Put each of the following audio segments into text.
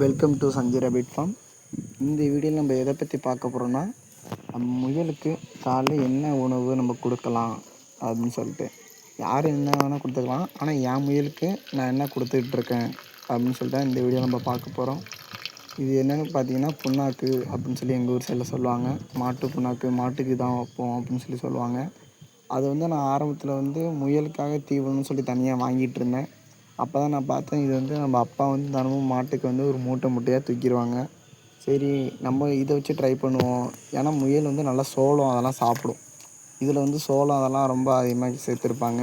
Welcome to Sanjay rabbit farm இந்த வீடியோவில் நம்ம எதை பற்றி பார்க்க போகிறோம்னா நம்ம முயலுக்கு காலைல என்ன உணவு நம்ம கொடுக்கலாம் அப்படின்னு சொல்லிட்டு. யார் என்ன வேணால் கொடுத்துக்கலாம். ஆனால் என் முயலுக்கு நான் என்ன கொடுத்துட்ருக்கேன் அப்படின்னு சொல்லிட்டு இந்த வீடியோ நம்ம பார்க்க போகிறோம் இது என்னென்னு பார்த்தீங்கன்னா புண்ணாக்கு அப்படின்னு சொல்லி எங்கள் ஊர் சைடில் சொல்லுவாங்க. மாட்டு புண்ணாக்கு மாட்டுக்கு தான் வைப்போம் அப்படின்னு சொல்லி சொல்லுவாங்க. அது வந்து நான் ஆரம்பத்தில் வந்து முயலுக்காக தீவனம்னு சொல்லி தனியாக வாங்கிட்டு இருந்தேன். அப்போ தான் நான் பார்த்தேன். இது வந்து நம்ம அப்பா வந்து தினமும் மாட்டுக்கு வந்து ஒரு மூட்டை மூட்டையாக தூக்கிடுவாங்க. சரி நம்ம இதை வச்சு ட்ரை பண்ணுவோம். ஏன்னா முயல் வந்து நல்லா சோளம் அதெல்லாம் சாப்பிடும். இதில் வந்து சோளம் அதெல்லாம் ரொம்ப அதிகமாக சேர்த்துருப்பாங்க.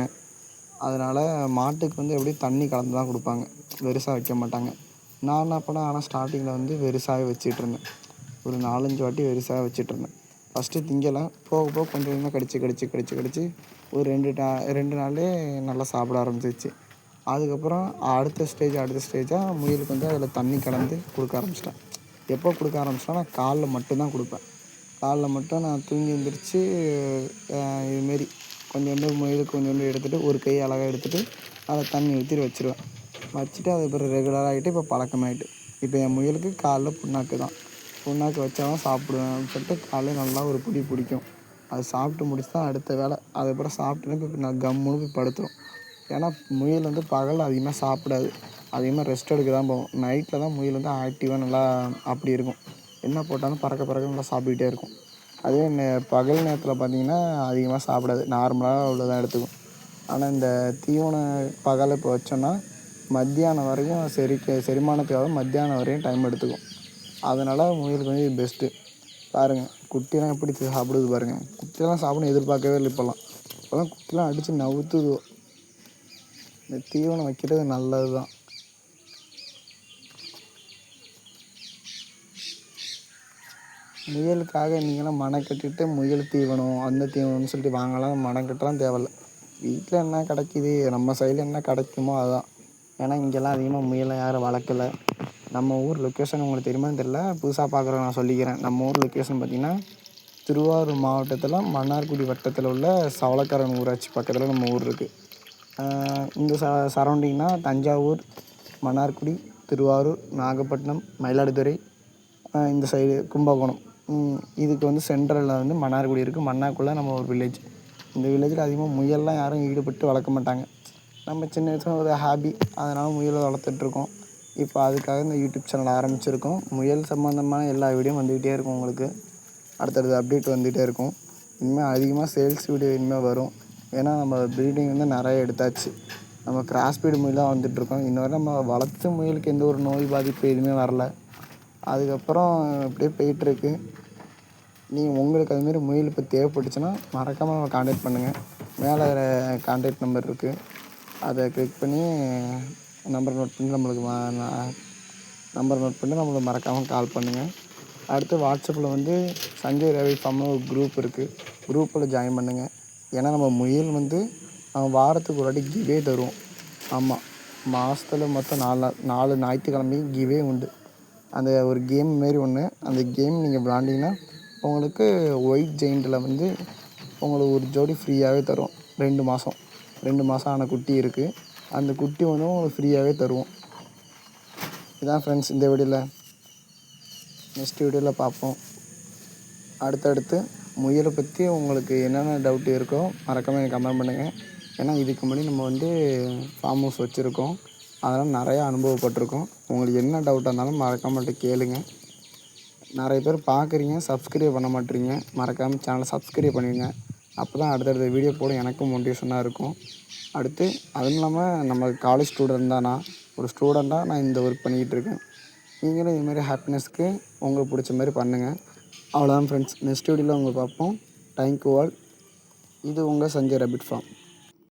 அதனால் மாட்டுக்கு வந்து எப்படியும் தண்ணி கலந்து தான் கொடுப்பாங்க. வெறுசாக வைக்க மாட்டாங்க. நான் என்ன பண்ணேன்? ஆனால் ஸ்டார்டிங்கில் வந்து வெறுசாகவே வச்சிட்ருந்தேன் ஒரு நாலஞ்சு வாட்டி வெறுசாக வச்சிட்ருந்தேன் ஃபஸ்ட்டு திங்கலாம் போக போக கொஞ்சம் கொஞ்சமாக கடிச்சு கடிச்சு கடிச்சு கடிச்சு ஒரு ரெண்டு டா ரெண்டு நாளே நல்லா சாப்பிட ஆரம்பிச்சிச்சு அதுக்கப்புறம் அடுத்த ஸ்டேஜ் அடுத்த ஸ்டேஜாக முயலுக்கு வந்து அதில் தண்ணி கலந்து கொடுக்க ஆரம்பிச்சிட்டேன். எப்போ கொடுக்க ஆரம்பிச்சிட்டேன் நான் காலைல மட்டும்தான் கொடுப்பேன். காலைல மட்டும் நான் தூங்கி எழுந்திரிச்சு இதுமாரி கொஞ்சோண்டு முயலுக்கு கொஞ்சோண்டு எடுத்துகிட்டு ஒரு கை அழகாக எடுத்துகிட்டு அதை தண்ணி ஊற்றிட்டு வச்சுருவேன். வச்சுட்டு அதுக்கப்புறம் ரெகுலராக ஆகிட்டு இப்போ பழக்கமாயிட்டு. இப்போ என் முயலுக்கு காலைல புண்ணாக்கு தான். புண்ணாக்கு வச்சா தான் சாப்பிடுவேன் அப்படின்னு சொல்லிட்டு காலையில் நல்லா ஒரு பிடி பிடிக்கும். அது சாப்பிட்டு முடிச்சு தான் அடுத்த வேலை. அதுக்கப்புறம் சாப்பிட்டுன்னு இப்போ நான் கம்முன்னு போய் படுத்துரும். ஏன்னா முயல் வந்து பகலில் அதிகமாக சாப்பிடாது. அதிகமாக ரெஸ்ட் எடுக்க தான் போகும். நைட்டில் தான் முயல் வந்து ஆக்டிவாக நல்லா அப்படி இருக்கும். என்ன போட்டாலும் பறக்க பறக்க நல்லா சாப்பிட்டுக்கிட்டே இருக்கும். அதே நே பகல் நேரத்தில் பார்த்தீங்கன்னா அதிகமாக சாப்பிடாது. நார்மலாக அவ்வளோதான் எடுத்துக்கும். ஆனால் இந்த தீவனம் பகல் இப்போ வச்சோன்னா மத்தியானம் வரைக்கும் செரிக்க செரிமானத்துக்காக மத்தியானம் வரையும் டைம் எடுத்துக்கும். அதனால் முயலுக்கு வந்து இது பெஸ்ட்டு பாருங்கள் குட்டிலாம் எப்படி சாப்பிடுது பாருங்கள் குட்டிலாம் சாப்பிடணும் எதிர்பார்க்கவே இல்லை இப்போல்லாம். இப்போல்லாம் குட்டிலாம் அடித்து நவுத்துதோ. இந்த தீவனம் வைக்கிறது நல்லது தான் முயலுக்காக நீங்களாம் மனக்கட்டிட்டு முயல் தீவனம் அந்த தீவனம்னு சொல்லிட்டு வாங்கலாம். மனக்கட்டலாம் தேவையில்ல. வீட்டில் என்ன கிடைக்கிது நம்ம சைடில் என்ன கிடைக்குமோ அதுதான் ஏன்னா இங்கெல்லாம் அதிகமாக முயலை யாரும் வளர்க்கல. நம்ம ஊர் லொக்கேஷன் உங்களுக்கு தெரியுமான்னு தெரில புதுசாக பார்க்குறவங்க நான் சொல்லிக்கிறேன். நம்ம ஊர் லொக்கேஷன் பார்த்திங்கன்னா திருவாரூர் மாவட்டத்தில் மன்னார்குடி வட்டத்தில் உள்ள சவளக்கரன் ஊராட்சி பக்கத்தில் நம்ம ஊர் இருக்குது இந்த ச சரௌண்டிங்னால் தஞ்சாவூர் மன்னார்குடி திருவாரூர் நாகப்பட்டினம் மயிலாடுதுறை இந்த சைடு கும்பகோணம். இதுக்கு வந்து சென்ட்ரலில் வந்து மன்னார்குடி இருக்குது மன்னார்குள்ளே நம்ம ஒரு வில்லேஜ் இந்த வில்லேஜில் அதிகமாக முயல்லாம் யாரும் ஈடுபட்டு வளர்க்க மாட்டாங்க. நம்ம சின்ன வயசில் ஒரு ஹாபி அதனால் முயலை வளர்த்துட்ருக்கோம் இப்போ அதுக்காக இந்த யூடியூப் சேனல் ஆரம்பிச்சிருக்கோம். முயல் சம்மந்தமான எல்லா வீடியோ வந்துக்கிட்டே இருக்கும் உங்களுக்கு. அடுத்தடுத்த அப்டேட் வந்துகிட்டே இருக்கும். இனிமேல் அதிகமாக சேல்ஸ் வீடியோ இனிமேல் வரும். ஏன்னா நம்ம ப்ரீடிங் வந்து நிறைய எடுத்தாச்சு. நம்ம கிராஸ் பீடு முயல் தான் வந்துட்டுருக்கோம் இன்னொரு நம்ம வளர்த்து முயலுக்கு எந்த ஒரு நோய் பாதிப்பு எதுவுமே வரல. அதுக்கப்புறம் இப்படியே போயிட்டுருக்கு நீங்கள் உங்களுக்கு அதுமாரி முயல் இப்போ தேவைப்பட்டுச்சுன்னா மறக்காமல் நம்ம காண்டாக்ட் பண்ணுங்கள் மேலே காண்டாக்ட் நம்பர் இருக்குது அதை கிளிக் பண்ணி நம்பர் நோட் பண்ணி நம்மளுக்கு நம்பர் நோட் பண்ணி நம்மளுக்கு மறக்காமல் கால் பண்ணுங்கள் அடுத்து வாட்ஸ்அப்பில் வந்து சஞ்சய் ரவி ஃபார்ம்னு ஒரு குரூப் இருக்குது குரூப்பில் ஜாயின் பண்ணுங்கள் ஏன்னா நம்ம முயல் வந்து வாரத்துக்கு ஒரு வாட்டி கிவே தரும் ஆமாம் மாதத்துல மொத்தம் நாலு நாலு ஞாயிற்றுக்கிழமையும் கிவே உண்டு. அந்த ஒரு கேம் மாரி ஒன்று அந்த கேம் நீங்கள் விளாண்டிங்கன்னா உங்களுக்கு ஒயிட் ஜெயிண்டில் வந்து உங்களுக்கு ஒரு ஜோடி ஃப்ரீயாகவே தரும். ரெண்டு மாதம் ரெண்டு மாதம் ஆன குட்டி இருக்குது அந்த குட்டி வந்து உங்களுக்கு ஃப்ரீயாகவே தருவோம். இதான் ஃப்ரெண்ட்ஸ் இந்த வீடியோவில் நெக்ஸ்ட் வீடியோவில் பார்ப்போம் அடுத்தடுத்து முயலை பற்றி உங்களுக்கு என்னென்ன டவுட் இருக்கோ மறக்காமல் எனக்கு கமெண்ட் பண்ணுங்கள் ஏன்னா இதுக்கு முன்னாடி நம்ம வந்து ஃபார்ம் ஹவுஸ் வச்சுருக்கோம். அதெல்லாம் நிறையா அனுபவப்பட்டிருக்கோம். உங்களுக்கு என்ன டவுட்டாக இருந்தாலும் மறக்காமல் கேளுங்க. நிறைய பேர் பார்க்குறீங்க சப்ஸ்கிரைப் பண்ண மாட்டேறீங்க மறக்காமல் சேனலை சப்ஸ்கிரைப் பண்ணிடுங்க. அப்போ தான் அடுத்தடுத்த வீடியோ போட எனக்கும் மோட்டிவேஷனாக இருக்கும். அடுத்து அதுவும் இல்லாமல் நம்ம காலேஜ் ஸ்டூடெண்ட் தான்? நான் ஒரு ஸ்டூடெண்ட்டாக நான் இந்த ஒர்க் பண்ணிக்கிட்டு இருக்கேன். நீங்களும் இதுமாரி ஹாப்பினஸ்க்கு உங்களுக்கு பிடிச்ச மாதிரி பண்ணுங்கள் அவ்வளோதான் ஃப்ரெண்ட்ஸ் நெக்ஸ்ட் வீடியோவில் உங்களை பார்ப்போம். தேங்க்யூ ஆல் இது உங்கள் சஞ்சய் ரபிட் ஃபார்ம்